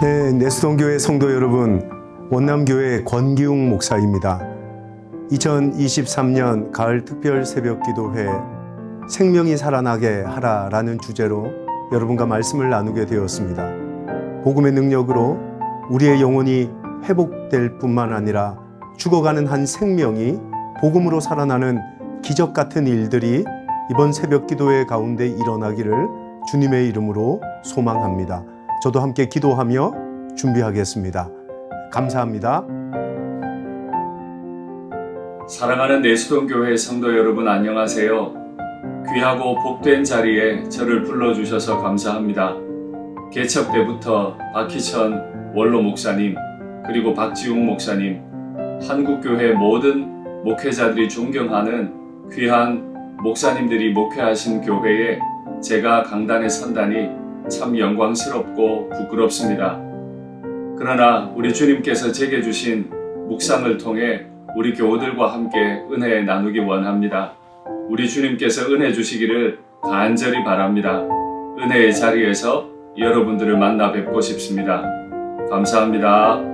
네스동교회 성도 여러분, 원남교회 권기웅 목사입니다. 2023년 가을 특별 새벽 기도회 생명이 살아나게 하라라는 주제로 여러분과 말씀을 나누게 되었습니다. 복음의 능력으로 우리의 영혼이 회복될 뿐만 아니라 죽어가는 한 생명이 복음으로 살아나는 기적 같은 일들이 이번 새벽 기도회 가운데 일어나기를 주님의 이름으로 소망합니다. 저도 함께 기도하며 준비하겠습니다. 감사합니다. 사랑하는 내수동 교회 성도 여러분 안녕하세요. 귀하고 복된 자리에 저를 불러주셔서 감사합니다. 개척 때부터 박희천 원로 목사님 그리고 박지웅 목사님 한국교회 모든 목회자들이 존경하는 귀한 목사님들이 목회하신 교회에 제가 강단에 선다니 참 영광스럽고 부끄럽습니다. 그러나 우리 주님께서 제게 주신 묵상을 통해 우리 교우들과 함께 은혜 나누기 원합니다. 우리 주님께서 은혜 주시기를 간절히 바랍니다. 은혜의 자리에서 여러분들을 만나 뵙고 싶습니다. 감사합니다.